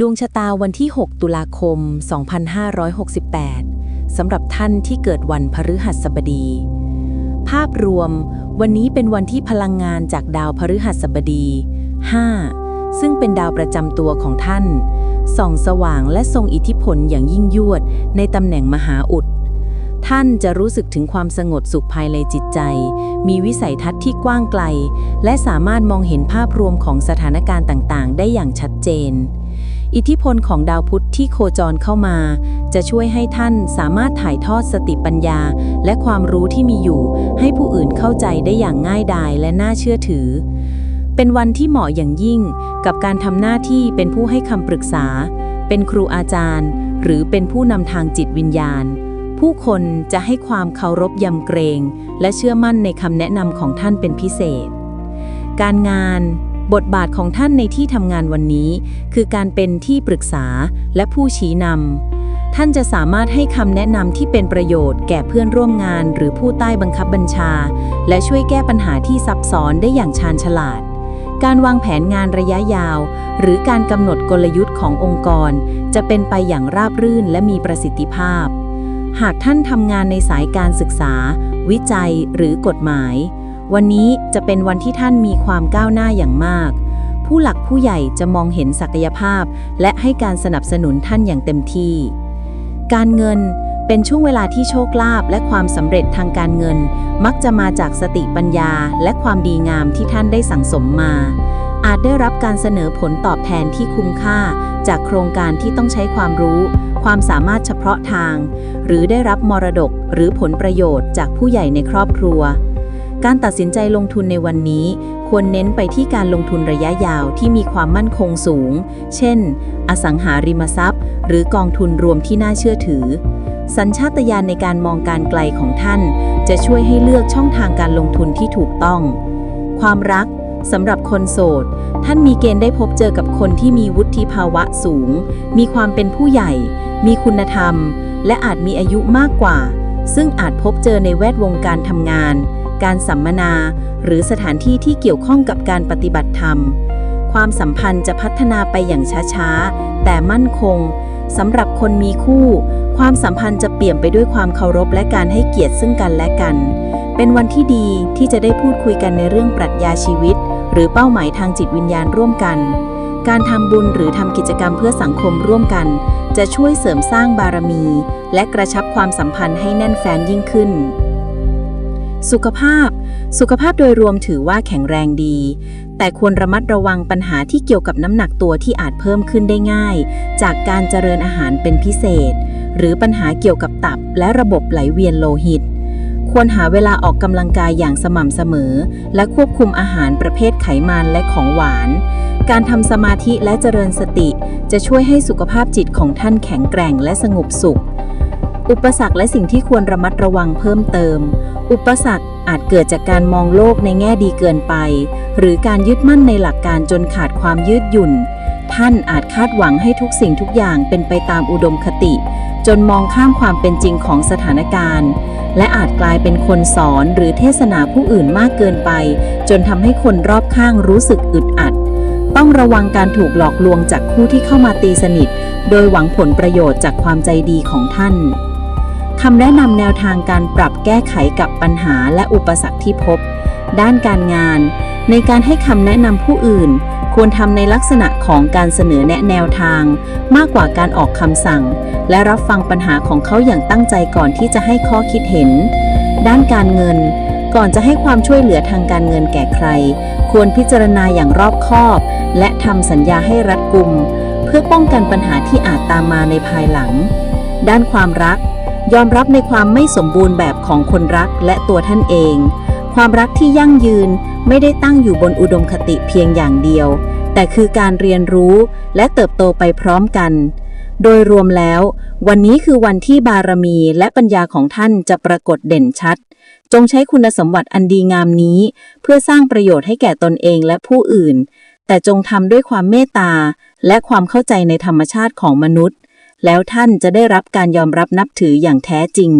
ดวงชะตาวันที่ 6 ตุลาคม 2568 สำหรับท่านที่เกิดวันพฤหัสบดี ภาพรวม วันนี้เป็นวันที่พลังงานจากดาวพฤหัสบดี 5 ซึ่งเป็นดาวประจำตัวของท่าน ส่องสว่างและทรงอิทธิพลอย่างยิ่งยวดในตำแหน่งมหาอุด ท่านจะรู้สึกถึงความสงบสุขภายในจิตใจ มีวิสัยทัศน์ที่กว้างไกล และสามารถมองเห็นภาพรวมของสถานการณ์ต่าง ๆ ได้อย่างชัดเจน อิทธิพลของดาวพุธที่โคจรเข้ามา จะช่วยให้ท่านสามารถถ่ายทอดสติปัญญา และความรู้ที่มีอยู่ ให้ผู้อื่นเข้าใจได้อย่างง่ายดายและน่าเชื่อถือ เป็นวันที่เหมาะอย่างยิ่ง กับการทำหน้าที่เป็นผู้ให้คำปรึกษา เป็นครูอาจารย์ หรือเป็นผู้นำทางจิตวิญญาณ ผู้คนจะให้ความเคารพยำเกรง และเชื่อมั่นในคำแนะนำของท่านเป็นพิเศษ การงาน บทบาทของท่านในที่ทำงานวันนี้ คือการเป็นที่ปรึกษาและผู้ชี้นำท่านจะสามารถให้คำแนะนำที่เป็นประโยชน์แก่เพื่อนร่วมงานหรือผู้ใต้บังคับบัญชา และช่วยแก้ปัญหาที่ซับซ้อนได้อย่างชาญฉลาด การวางแผนงานระยะยาว หรือการกำหนดกลยุทธ์ขององค์กร จะเป็นไปอย่างราบรื่นและมีประสิทธิภาพ หากท่านทำงานในสายการศึกษา วิจัยหรือกฎหมาย วันนี้จะเป็นวันที่ท่านมีความก้าวหน้าอย่างมาก ผู้หลักผู้ใหญ่จะมองเห็นศักยภาพ และให้การสนับสนุนท่านอย่างเต็มที่ การเงินเป็นช่วงเวลาที่โชคลาภและความสำเร็จทางการเงิน มักจะมาจากสติปัญญา และความดีงามที่ท่านได้สั่งสมมา อาจได้รับการเสนอผลตอบแทนที่คุ้มค่า จากโครงการที่ต้องใช้ความรู้ ความสามารถเฉพาะทาง หรือได้รับมรดกหรือผลประโยชน์จากผู้ใหญ่ในครอบครัว การตัดสินใจลงทุนในวันนี้ ควรเน้นไปที่การลงทุนระยะยาวที่มีความมั่นคงสูง เช่น อสังหาริมทรัพย์ หรือกองทุนรวมที่น่าเชื่อถือ สัญชาตญาณในการมองการไกลของท่าน จะช่วยให้เลือกช่องทางการลงทุนที่ถูกต้อง ความรักสำหรับคนโสด ท่านมีเกณฑ์ได้พบเจอกับคนที่มีวุฒิภาวะสูง มีความเป็นผู้ใหญ่ มีคุณธรรม และอาจมีอายุมากกว่า ซึ่งอาจพบเจอในแวดวงการทำงาน การสัมมนา หรือสถานที่ที่เกี่ยวข้องกับการปฏิบัติธรรม ความสัมพันธ์จะพัฒนาไปอย่างช้าๆ แต่มั่นคงสำหรับคนมีคู่ ความสัมพันธ์จะเปลี่ยมไปด้วยความเคารพและการให้เกียรติซึ่งกันและกัน เป็นวันที่ดีที่จะได้พูดคุยกันในเรื่องปรัชญาชีวิต หรือเป้าหมายทางจิตวิญญาณร่วมกัน การทำบุญหรือทำกิจกรรมเพื่อสังคมร่วมกัน จะช่วยเสริมสร้างบารมี และกระชับความสัมพันธ์ให้แน่นแฟนยิ่งขึ้น สุขภาพ สุขภาพโดยรวมถือว่าแข็งแรงดี แต่ควรระมัดระวังปัญหาที่เกี่ยวกับน้ำหนักตัวที่อาจเพิ่มขึ้นได้ง่าย จากการเจริญอาหารเป็นพิเศษ หรือปัญหาเกี่ยวกับตับและระบบไหลเวียนโลหิต ควรหาเวลาออกกำลังกายอย่างสม่ำเสมอ และควบคุมอาหารประเภทไขมันและของหวาน การทำสมาธิและเจริญสติ จะช่วยให้สุขภาพจิตของท่านแข็งแกร่งและสงบสุข อุปสรรคและสิ่งที่ควรระมัดระวังเพิ่มเติม อุปสรรคอาจเกิดจากการมองโลกในแง่ดีเกินไป หรือการยึดมั่นในหลักการจนขาดความยืดหยุ่น ท่านอาจคาดหวังให้ทุกสิ่งทุกอย่างเป็นไปตามอุดมคติ จนมองข้ามความเป็นจริงของสถานการณ์ และอาจกลายเป็นคนสอนหรือเทศนาผู้อื่นมากเกินไป จนทำให้คนรอบข้างรู้สึกอึดอัด ต้องระวังการถูกหลอกลวงจากคู่ที่เข้ามาตีสนิท โดยหวังผลประโยชน์จากความใจดีของท่าน คำแนะนำแนวทางการปรับแก้ไขกับปัญหาและอุปสรรคที่พบ ด้านการงาน ในการให้คำแนะนำผู้อื่น ควรทำในลักษณะของการเสนอแนะแนวทาง มากกว่าการออกคำสั่ง และรับฟังปัญหาของเขาอย่างตั้งใจก่อนที่จะให้ข้อคิดเห็น ด้านการเงิน ก่อนจะให้ความช่วยเหลือทางการเงินแก่ใคร ควรพิจารณาอย่างรอบคอบ และทำสัญญาให้รัดกุม เพื่อป้องกันปัญหาที่อาจตามมาในภายหลัง ด้านความรัก ยอมรับในความไม่สมบูรณ์แบบของคนรักและตัวท่านเอง ความรักที่ยั่งยืนไม่ได้ตั้งอยู่บนอุดมคติเพียงอย่างเดียว แต่คือการเรียนรู้และเติบโตไปพร้อมกัน โดยรวมแล้ว วันนี้คือวันที่บารมีและปัญญาของท่านจะปรากฏเด่นชัด จงใช้คุณสมบัติอันดีงามนี้ เพื่อสร้างประโยชน์ให้แก่ตนเองและผู้อื่น แต่จงทำด้วยความเมตตาและความเข้าใจในธรรมชาติของมนุษย์ แล้วท่านจะได้รับการยอมรับนับถืออย่างแท้จริง